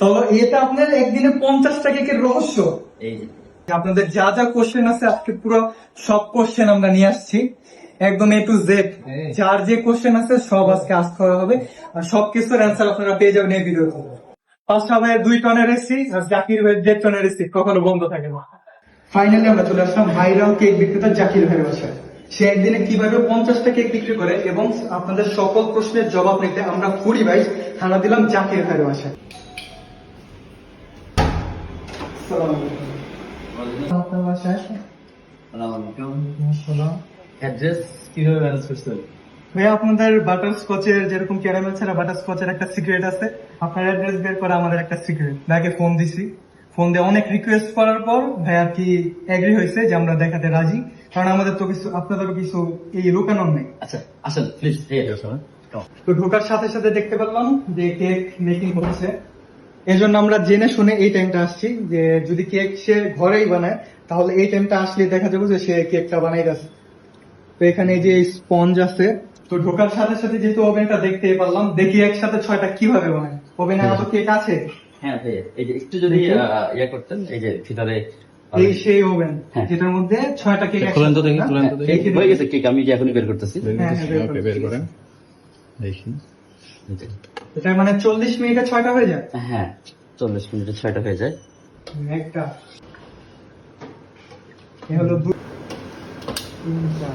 তো এটা আপনার একদিনে পঞ্চাশটা কেকের রহস্য। এই যে। আপনাদের যা যা কোশ্চেন আছে আজকে পুরো সব কোশ্চেন আমরা নিয়ে আসছি। একদম এ টু জেড যার যে কোশ্চেন আছে সব আজকে আসতে হবে। আর সব কিছুর অ্যান্সার আপনারা পেয়ে যাবেন এই ভিডিওতে ফার্স্ট হবে দুই টনের এসি আর জাকির ভাই দেড় টনের এসি কখনো বন্ধ থাকে না। ফাইনালি আমরা চলে আসলাম ভাইরাল কেক বিক্রেতা জাকির ভাইয়ের বাসায়। সে একদিনে কীভাবে পঞ্চাশটা কেক বিক্রি করে এবং আপনাদের সকল প্রশ্নের জবাব নিতে আমরা কুড়ি বাইশ হানা দিলাম জাকির ভাইয়ের বাসায় আসসালামু আলাইকুম। আপনার বাসায় অ্যাড্রেস কীভাবে ম্যানেজ করতে হবে ভাইয়া আপনাদের বাটার স্কচের যেরকম ক্যারামেল ছাড়া বাটার স্কচের একটা সিক্রেট আছে। আপনার অ্যাড্রেস বের করা আমাদের একটা সিক্রেট ভাইকে ফোন দিছি। ফোন দিয়ে অনেক রিকোয়েস্ট করার পর ভাই আর কি এগ্রি হয়েছে যে আমরা দেখাতে রাজি? কারণ আমাদের তো কিছু আপনাদেরও কিছু এই লুকানোর নেই। আচ্ছা আসেন প্লিজ তো ঢোকার সাথে সাথে দেখতে পেলাম যে কেক মেকিং হচ্ছে। এই জন্য আমরা জেনে শুনে এই টাইমটা আসছি যে যদি কেক সে ঘরেই বানায় তাহলে এই টাইমটা আসলে দেখা যাবে যে সে কেকটা বানাই গেছে। তো এখানে যে স্পঞ্জ আছে তো ঢোকার সাথে সাথে যেহেতু ওভেনটা দেখতে পারলাম দেখি একসাথে ছয়টা কীভাবে বানায়। ওভেনে আরও কেক আছে? হ্যাঁ ভাইয়া এই যে একটু যদি ইয়ে করতেন এই যে ভিতরে এই সেই ওভেন হ্যাঁ। যেটার মধ্যে ছয়টা কেক খুলেন তো দেখি, খুলেন তো হ্যাঁ? দেখি। এই হয়ে গেছে কেক আমি যে এখনই বের করতেছি। হ্যাঁ, হ্যাঁ, বের করেন। দেখি। এটা মানে চল্লিশ মিনিটে ছয়টা হয়ে যায়? হ্যাঁ চল্লিশ মিনিটে ছয়টা হয়ে যায়। একটা। এ হলো দু তিনটা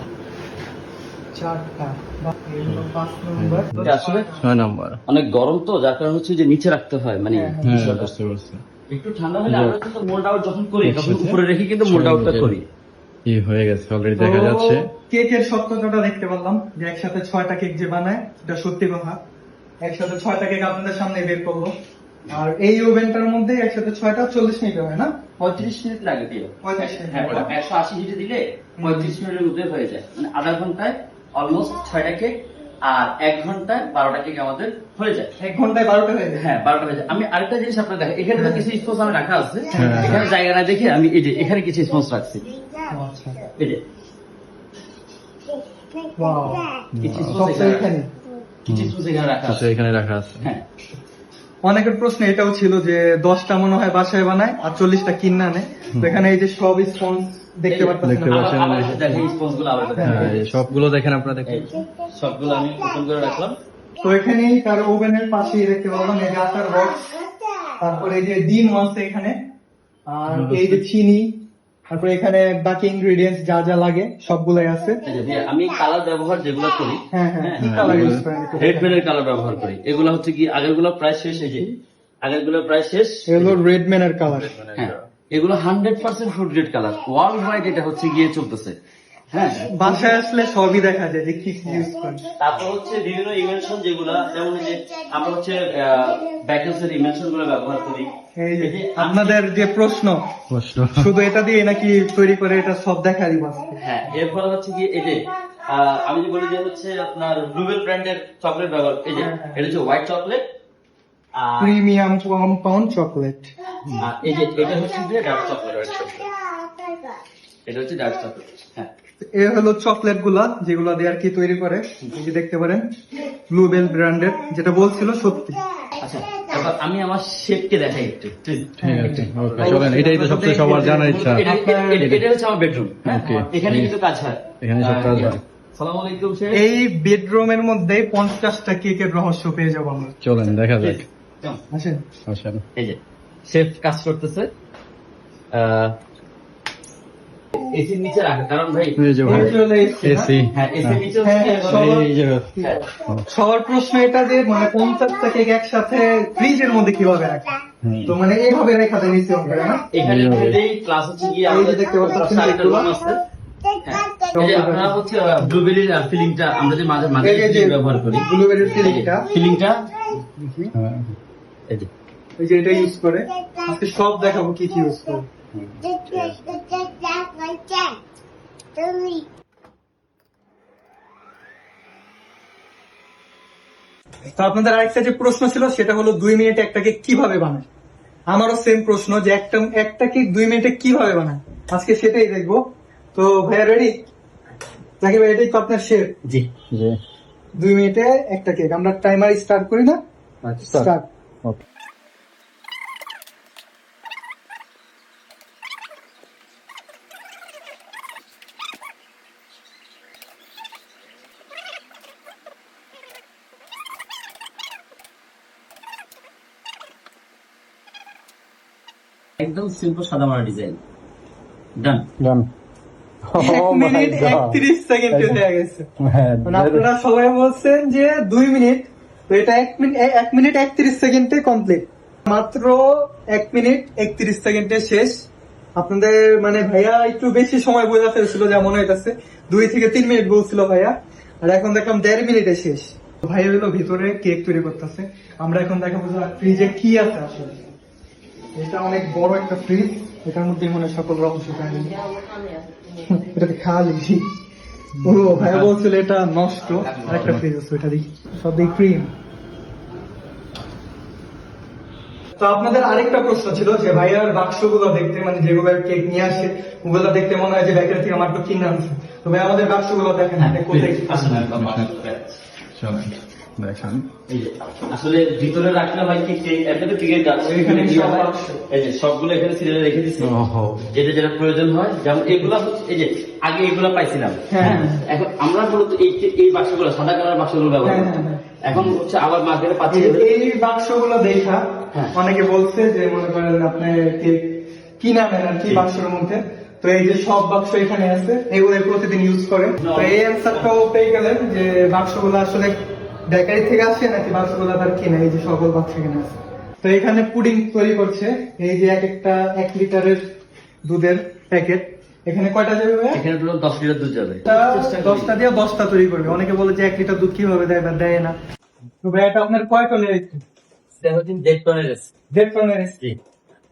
চারটা নাম্বার। অনেক গরম তো যার কারণে হচ্ছে যে নিচে রাখতে হয় মানে হ্যাঁ, হ্যাঁ। একটু ঠান্ডা হলে আমরা কিন্তু মোল্ড আউট যখন করি তখন উপরে রেখে কিন্তু মোল্ড আউটটা করি। কি হয়ে গেছে অলরেডি দেখা যাচ্ছে। কেকের সত্যতাটা দেখতে পারলাম যে একসাথে ছয়টা কেক যে বানায় এটা সত্যি কথা। একসাথে ছয়টা কেক আপনাদের সামনে বের করব। আর এই ওভেনটার মধ্যে একসাথে ছয়টা চল্লিশ মিনিট হয় না? পঁয়ত্রিশ মিনিট লাগে দিয়ে পঁয়ত্রিশ মিনিট। হ্যাঁ একশো আশি হিটে দিলে পঁয়ত্রিশ মিনিটের মধ্যে হয়ে যায়। মানে আধা ঘন্টায় অলমোস্ট ছয়টা কেক আর এক ঘন্টায় বারোটা কেক আমাদের হয়ে যায়। এক ঘন্টায় বারোটা হয়ে যায়? হ্যাঁ বারোটা হয়ে যায়। আমি আরেকটা জিনিস আপনার দেখেন এখানে তো কিছু স্পোর্টস আমি রাখা আছে। হ্যাঁ। এখানে জায়গা না দেখে আমি এই যে এখানে কিছু স্পোর্টস রাখছি। আচ্ছা। এই যে। কিছু আচ্ছা এখানে রাখা আছে। হ্যাঁ। অনেকের প্রশ্ন এটাও ছিল যে দশটা মনে হয় বাসায় বানায় আর চল্লিশটা কিনা নেয়। এখানে এই যে সব স্পঞ্জ দেখতে পাচ্ছেন। হ্যাঁ সবগুলো দেখেন আপনারা দেখেন। সবগুলো আমি ওপেন করে রাখলাম। তো এখানে তার ওভেনের পাশেই দেখতে পারলাম এই যে আটার বক্স তারপরে এই যে ডিম আছে এখানে। আর এই যে চিনি তারপরে এখানে বাকি ইনগ্রেডিয়েন্টস যা যা লাগে সবগুলাই আছে। আমি কালার ব্যবহার যেগুলো করি হ্যাঁ হ্যাঁ হ্যাঁ, কালার রেড ব্যবহার করি। এগুলো হচ্ছে কি আগেরগুলো প্রায় শেষ এই যে প্রায় শেষ। এগুলো রেড ম্যানের কালার হ্যাঁ এগুলো hundred percent food grade colour world wide এটা হচ্ছে গিয়ে চলতেছে। হ্যাঁ। বাসায় আসলে সবই দেখা যায় যে কি কি ইউজ তারপর হচ্ছে বিভিন্ন ইমেনশন যেগুলা যেমন যে আমরা হচ্ছে ব্যাকেলস এর ইমেনশনগুলো ব্যবহার করি। আপনাদের যে প্রশ্ন প্রশ্ন। শুধু এটা দিয়ে নাকি তৈরি করে এটা সব দেখা দিব হ্যাঁ এরপরে হচ্ছে গিয়ে এই যে আমি যে বলি যে হচ্ছে আপনার ব্লুবেল ব্র্যান্ডের চকলেট ব্যবহার এই যে এটা হচ্ছে হোয়াইট চকলেট আর প্রিমিয়াম কম্পাউন্ড চকলেট এই যে এটা হচ্ছে যে ডার্ক চকলেট এটা হচ্ছে ডার্ক চকলেট হ্যাঁ। এ হলো চকলেটগুলা যেগুলা দিয়ে আর কি তৈরি করে দেখতে পারেন। ব্লুবেল ব্র্যান্ডের যেটা বলছিল সত্যি। আচ্ছা এবার আমি আমার শেফকে দেখাই একটু। please। ঠিক আছে ওকে চলেন এটাই তো সবচেয়ে সবার জানার ইচ্ছা। এটা- এটা- এটা- এটা হচ্ছে আমার বেডরুম Okay. এখানে কিন্তু কাজ হয়। এখানে সব কাজ হয়। এই বেডরুমের মধ্যে পঞ্চাশটা কেকের রহস্য পেয়ে যাব আমরা। চলেন দেখা যাক। আসেন। আসেন। এই যে শেফ কাজ করতেছে। এসির নিচে রাখে কারণ ভাই? এসি হ্যাঁ নিচে হ্যাঁ, হ্যাঁ, সবার- প্রশ্ন এটা যে মানে পঞ্চাশটা কেক একসাথে ফ্রিজের মধ্যে কীভাবে রাখে? তো মানে এইভাবে রেখা দেয় নিচে না? এখানে ক্লাস হচ্ছে গিয়ে দেখতে আপনারা হচ্ছে ব্লুবেরির ফিলিংটা আমরা যে মাঝে মাঝে ব্যবহার করি। ব্লুবেরির ফিলিংটা ফিলিংটা। যে। এই যে এটা ইউজ করে। আজকে সব দেখাবো কি কি ইউজ করে। তো আপনাদের আরেকটা যে প্রশ্ন ছিল সেটা হলো দুই মিনিটে একটা কেক কীভাবে বানায়? আমারও সেম প্রশ্ন যে একটা একটা কেক দুই মিনিটে কীভাবে বানায়? আজকে সেটাই দেখব। তো ভাইয়া রেডি জাকির ভাই এটাই তো আপনার শেপ জি দুই মিনিটে একটা কেক আমরা টাইমার স্টার্ট করি না? আচ্ছা স্টার্ট ওকে একদম সিম্পল সাদা মারা ডিজাইন ডান Done. এক my মিনিট একত্রিশ সেকেন্ডে গেছে। মানে আপনারা সবাই বলছেন যে দুই মিনিট তো এটা এক মিনিট এক মিনিট একত্রিশ সেকেন্ডে কমপ্লিট মাত্র এক মিনিট একত্রিশ সেকেন্ডে শেষ। আপনাদের মানে ভাইয়া একটু বেশি সময় বোঝা ফেলছিল যেমন হইতাছে। দুই থেকে তিন মিনিট বলছিল ভাইয়া। আর এখন দেখলাম দেড় মিনিটে শেষ। ভাইয়া হলো ভিতরে কেক তৈরি করতেছে। আমরা এখন দেখাবো ফ্রিজে কি আছে আসলে। এটা অনেক বড় একটা ফ্রিজ এটার মধ্যে মনে সকল রহস্য কাহিনী এটাতে খালি ও ভাই বলছিল এটা নষ্ট একটা ফ্রিজ আছে ওটা দেখি। সব দেখি ক্রিম তো আপনাদের আরেকটা প্রশ্ন ছিল যে ভাইয়ার বাক্সগুলো দেখতে মানে যেগুলো কেক নিয়ে আসে ওগুলো দেখতে মনে হয় যে বেকারি থেকে আমার তো কিনে আনছে। তো ভাই আমাদের বাক্সগুলো দেখেন হ্যাঁ, কোথায়? দেখান। আসলে ভিতরে রাখলে হয় কি এখানে। এই যে সবগুলো এখানে সিরিয়ালে রেখে ওহো। যেটা যেটা প্রয়োজন হয় যেমন এগুলা এই যে আগে এগুলা পাইছিলাম হ্যাঁ। এখন আমরা মূলত এই এই বাক্সগুলো সাদা কালার বাক্সগুলো ব্যবহার হ্যাঁ। হ্যাঁ, এখন হচ্ছে আবার মার্কেটে পাচ্ছি এই- এই বাক্সগুলো দেখা। অনেকে বলছে যে মনে করেন আপনি কেক কি নামেন আর কি। বাক্সের মধ্যে তো এই যে সব বাক্স এখানে আছে এগুলো প্রতিদিন ইউজ করে তো এই অ্যান্সারটাও পেয়ে গেলেন যে বাক্সগুলো আসলে বেকারি থেকে আসে নাকি বাক্সগুলো তার কিনে? এই যে সকল বাক্স এখানে আছে। তো এখানে পুডিং তৈরি করছে। এই যে এক একটা এক লিটারের দুধের প্যাকেট। এখানে কয়টা যাবে? এখানে লিটার দুধ যাবে। এটা দশটা দিয়ে দশটা তৈরি করবে। অনেকে বলে যে এক লিটার দুধ কীভাবে দেয় বা দেয় না। তো ভাই এটা আপনার কয় টনের টনের এসি। টনের এসি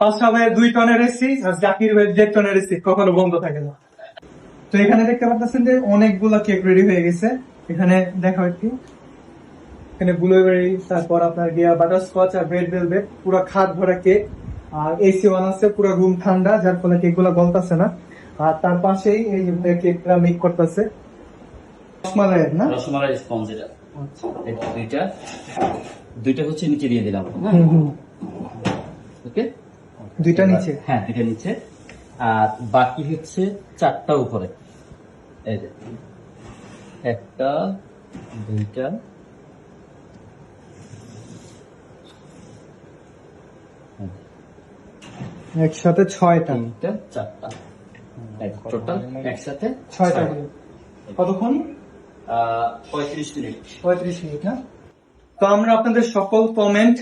পাঁচটা ভাইয়ের দুই টনের এসি আর জাকির ভাইয়ের দেড় টনের এসি কখনো বন্ধ থাকে না। তো এখানে দেখতে পাচ্ছেন যে অনেকগুলো কেক রেডি হয়ে গেছে। এখানে দেখা একটু। এখানে ব্লুবেরি তারপর আপনার গিয়া বাটার স্কচ আর রেড ভেলভেট পুরো খাট ভরা কেক আর এসি ওয়ান আছে পুরো রুম ঠান্ডা যার ফলে কেকগুলা গলতেছে না। আর তার পাশেই এই কেকটা মেক করতেছে। রসমালাইয়ের না? রসমালাই স্পঞ্জ এটা। এটা দুইটা। দুইটা হচ্ছে নিচে দিয়ে দিলাম। ওকে দুইটা নিচে? হ্যাঁ দুইটা নিচে। আর বাকি হচ্ছে চারটা উপরে। এই যে। একটা দুইটা একসাথে ছয়টা। তিনটা চারটা। টোটাল একসাথে ছয়টা। কতক্ষণ? পঁয়ত্রিশ মিনিট। পঁয়ত্রিশ মিনিট না? তো আমরা আপনাদের সকল কমেন্ট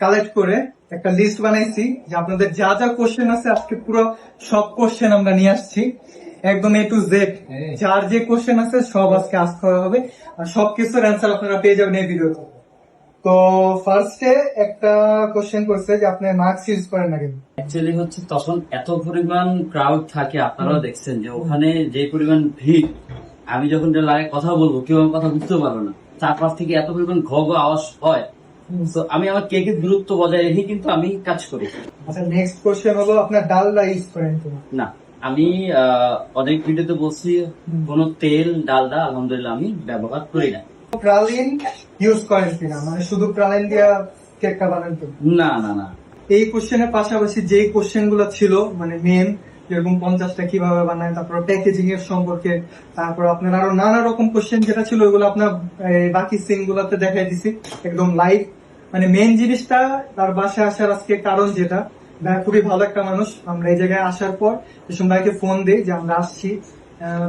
কালেক্ট করে একটা লিস্ট বানাইছি যে আপনাদের যা যা কোশ্চেন আছে আজকে পুরো সব কোশ্চেন আমরা নিয়ে আসছি। একদম এ টু জেড যার যে কোশ্চেন আছে সব আজকে আস করা হবে। আর সব কিছুর অ্যান্সার আপনারা পেয়ে যাবেন এই ভিডিওতে তো ফার্স্টে একটা কোশ্চেন করছে যে আপনি মাস্ক ইউজ করেন না কেন? অ্যাকচুয়ালি হচ্ছে তখন এত পরিমাণ ক্রাউড থাকে আপনারাও দেখছেন যে ওখানে যে পরিমাণ ভিড় আমি যখন লাগে কথা বলব কেউ আমার কথা বুঝতেও পারবে না। চারপাশ থেকে এত পরিমাণ ঘ ঘ আওয়াজ হয়। তো আমি আমার কেকের দূরত্ব বজায় রেখে কিন্তু আমি কাজ করি। আচ্ছা নেক্সট কোশ্চেন হলো আপনার ডালডা ইউজ করেন না আমি অনেক ভিডিওতে বলছি কোনো তেল ডালডা আলহামদুলিল্লাহ আমি ব্যবহার করি না। প্রালিন ইউজ করেন কিনা? মানে শুধু প্রালিন দিয়া কেকটা বানান কিনা? না না না। এই কোশ্চেনের পাশাপাশি যে কোশ্চেনগুলো ছিল মানে মেন যেরকম পঞ্চাশটা কীভাবে বানায় তারপর প্যাকেজিং এর সম্পর্কে তারপর আপনার আরও নানা রকম কোশ্চেন যেটা ছিল ওগুলো আপনার বাকি সিন গুলাতে দেখাই দিছি। একদম লাইভ মানে মেন জিনিসটা তার বাসায় আসার আজকে কারণ যেটা ভাইয়া খুবই ভালো একটা মানুষ। আমরা এই জায়গায় আসার পর এসব ভাইকে ফোন দিই যে আমরা আসছি।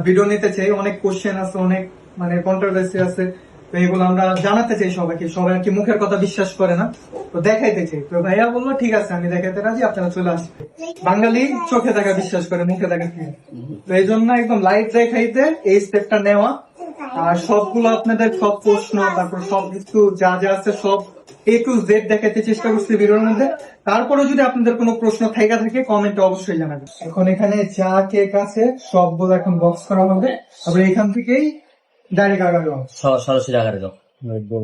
ভিডিও নিতে চাই। অনেক কোশ্চেন আছে অনেক মানে কন্ট্রোভার্সি আছে। তো এগুলো আমরা জানাতে চাই সবাইকে। সবাই আর কি মুখের কথা বিশ্বাস করে না। তো দেখাইতে চাই। তো ভাইয়া বলল, ঠিক আছে, আমি দেখাইতে রাজি, আপনারা চলে আসবে বাঙালি চোখে দেখা বিশ্বাস করে, মুখে দেখা তো এই জন্য একদম লাইভ দেখাইতে এই স্টেপটা নেওয়া। আর সবগুলো আপনাদের সব প্রশ্ন, তারপর সব কিছু যা যা আছে সব এ টু জেড দেখাইতে চেষ্টা করছি ভিডিওর মধ্যে। তারপরে যদি আপনাদের কোনো প্রশ্ন থেকে থাকে কমেন্টে অবশ্যই জানাবেন। এখন এখানে চা কেক আছে, সবগুলো এখন বক্স করা হবে। তারপরে এখান থেকেই ডাইরেক্ট হবে সর- সরাসরি দাও একদম